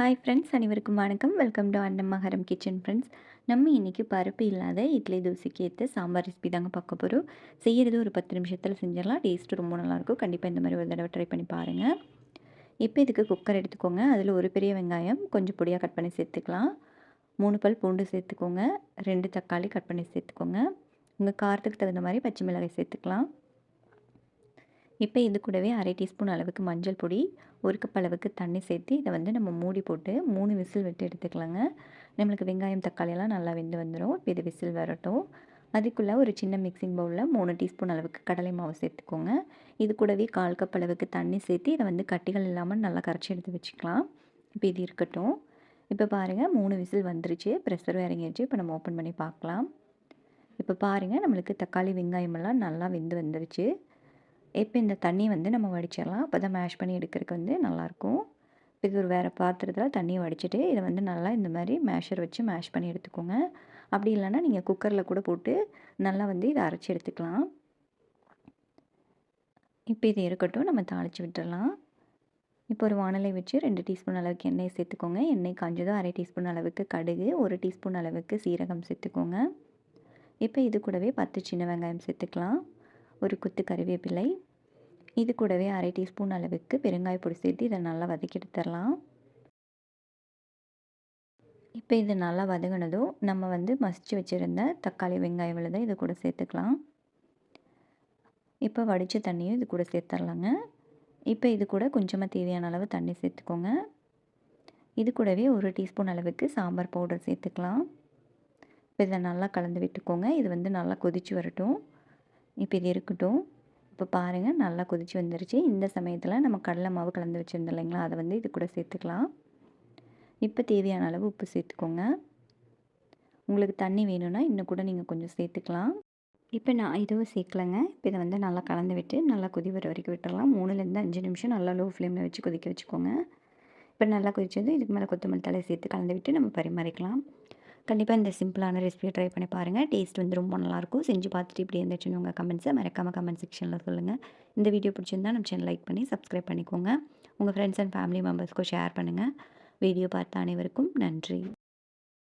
Hi friends அனைவருக்கும் வணக்கம். Welcome to அன்னமகரம் கிச்சன் ஃப்ரெண்ட்ஸ் நம்ம இன்றைக்கி பருப்பு இல்லாத இட்லி தோசைக்கு ஏற்ற சாம்பார் ரெசிபி தாங்க பார்க்க போகிறோம் செய்கிறது ஒரு பத்து நிமிஷத்தில் செஞ்சிடலாம். டேஸ்ட்டு ரொம்ப நல்லாயிருக்கும் கண்டிப்பாக இந்த மாதிரி ஒரு தடவை ட்ரை பண்ணி பாருங்கள் இப்போ இதுக்கு குக்கர் எடுத்துக்கோங்க. அதில் ஒரு பெரிய வெங்காயம் கொஞ்சம் பொடியாக கட் பண்ணி சேர்த்துக்கலாம். மூணு பல் பூண்டு சேர்த்துக்கோங்க. ரெண்டு தக்காளி கட் பண்ணி சேர்த்துக்கோங்க. உங்கள் காரத்துக்கு தகுந்த மாதிரி பச்சை மிளகாய் சேர்த்துக்கலாம். இப்போ இது கூடவே அரை டீஸ்பூன் அளவுக்கு மஞ்சள் பொடி ஒரு கப் அளவுக்கு தண்ணி சேர்த்து இதை வந்து நம்ம மூடி போட்டு மூணு விசில் விட்டு எடுத்துக்கலாங்க. நம்மளுக்கு வெங்காயம் தக்காளியெல்லாம் நல்லா வெந்து வந்துடும் இப்போ இது விசில் வரட்டும். அதுக்குள்ளே ஒரு சின்ன மிக்சிங் பவுலில் மூணு டீஸ்பூன் அளவுக்கு கடலை மாவு சேர்த்துக்கோங்க. இது கூடவே கால் கப் அளவுக்கு தண்ணி சேர்த்து இதை வந்து கட்டிகள் இல்லாமல் நல்லா கரைச்சி எடுத்து வச்சுக்கலாம். இப்போ இது இருக்கட்டும். இப்போ பாருங்கள் மூணு விசில் வந்துருச்சு. ப்ரெஷரும் இறங்கிடுச்சு இப்போ நம்ம ஓப்பன் பண்ணி பார்க்கலாம். இப்போ பாருங்கள் நம்மளுக்கு தக்காளி வெங்காயமெல்லாம் நல்லா வெந்து வந்துருச்சு. இப்போ இந்த தண்ணி வந்து நம்ம வடிச்சிடலாம். அப்போ தான் மேஷ் பண்ணி எடுக்கிறதுக்கு வந்து நல்லாயிருக்கும். இது ஒரு வேறு பாத்திரத்தில் தண்ணியை வடிச்சிட்டு இதை வந்து நல்லா இந்த மாதிரி மேஷர் வச்சு மேஷ் பண்ணி எடுத்துக்கோங்க. அப்படி இல்லைன்னா நீங்கள் குக்கரில் கூட போட்டு நல்லா வந்து இதை அரைச்சி எடுத்துக்கலாம். இப்போ இது இருக்கட்டும் நம்ம தாளித்து விட்டுடலாம். இப்போ ஒரு வானலை வச்சு ரெண்டு டீஸ்பூன் அளவுக்கு எண்ணெய் சேர்த்துக்கோங்க. எண்ணெய் காஞ்சதும் அரை டீஸ்பூன் அளவுக்கு கடுகு ஒரு டீஸ்பூன் அளவுக்கு சீரகம் சேர்த்துக்கோங்க. இப்போ இது கூடவே பத்து சின்ன வெங்காயம் சேர்த்துக்கலாம். ஒரு குத்து கருவேப்பிலை இது கூடவே அரை டீஸ்பூன் அளவுக்கு பெருங்காய பொடி சேர்த்து இதை நல்லா வதக்கி எடுத்துடலாம் இப்போ இது நல்லா வதங்கினதும் நம்ம வந்து மசித்து வச்சுருந்த தக்காளி வெங்காயம் விழுதை இது கூட சேர்த்துக்கலாம். இப்போ வடித்த தண்ணியும் இது கூட சேர்த்துடலாங்க இப்போ இது கூட கொஞ்சமாக தேவையான அளவு தண்ணி சேர்த்துக்கோங்க. இது கூடவே ஒரு டீஸ்பூன் அளவுக்கு சாம்பார் பவுடர் சேர்த்துக்கலாம். இப்போ இதை நல்லா கலந்து விட்டுக்கோங்க. இது வந்து நல்லா கொதித்து வரட்டும். இப்போ இது இருக்கட்டும். இப்போ பாருங்கள் நல்லா கொதித்து வந்துருச்சு. இந்த சமயத்தில் நம்ம கடலை மாவு கலந்து வச்சுருந்தோம் இல்லைங்களா? அதை வந்து இது கூட சேர்த்துக்கலாம். இப்போ தேவையான அளவு உப்பு சேர்த்துக்கோங்க. உங்களுக்கு தண்ணி வேணும்னா இன்னும் கூட நீங்கள் கொஞ்சம் சேர்த்துக்கலாம். இப்போ நான் இதுவும் சேர்க்கலைங்க. இப்போ இதை வந்து நல்லா கலந்து விட்டு நல்லா கொதி வர வரைக்கும் விட்டுடலாம் மூணுலேருந்து அஞ்சு நிமிஷம் நல்லா லோ ஃப்ளேமில் வச்சு கொதிக்க வச்சுக்கோங்க. இப்போ நல்லா கொதிச்சது இதுக்கு மேலே கொத்தமல்லி தலை சேர்த்து கலந்து விட்டு நம்ம பரிமாறிக்கலாம். கண்டிப்பாக இந்த சிம்பிளான ரெசிபியை ட்ரை பண்ணி பாருங்கள் டேஸ்ட் வந்து ரொம்ப நல்லாயிருக்கும் செஞ்சு பார்த்துட்டு இப்படி இருந்துச்சுன்னு உங்கள் கமெண்ட்ஸை மறக்காமல் கமெண்ட் செக்ஷனில் சொல்லுங்கள் இந்த வீடியோ பிடிச்சிருந்தா நம்ம சேனல் லைக் பண்ணி சப்ஸ்கிரைப் பண்ணிக்கோங்க. உங்கள் ஃப்ரெண்ட்ஸ் அண்ட் ஃபேமிலி மெம்பர்ஸ்க்கும் ஷேர் பண்ணுங்கள் வீடியோ பார்த்த அனைவருக்கும் நன்றி.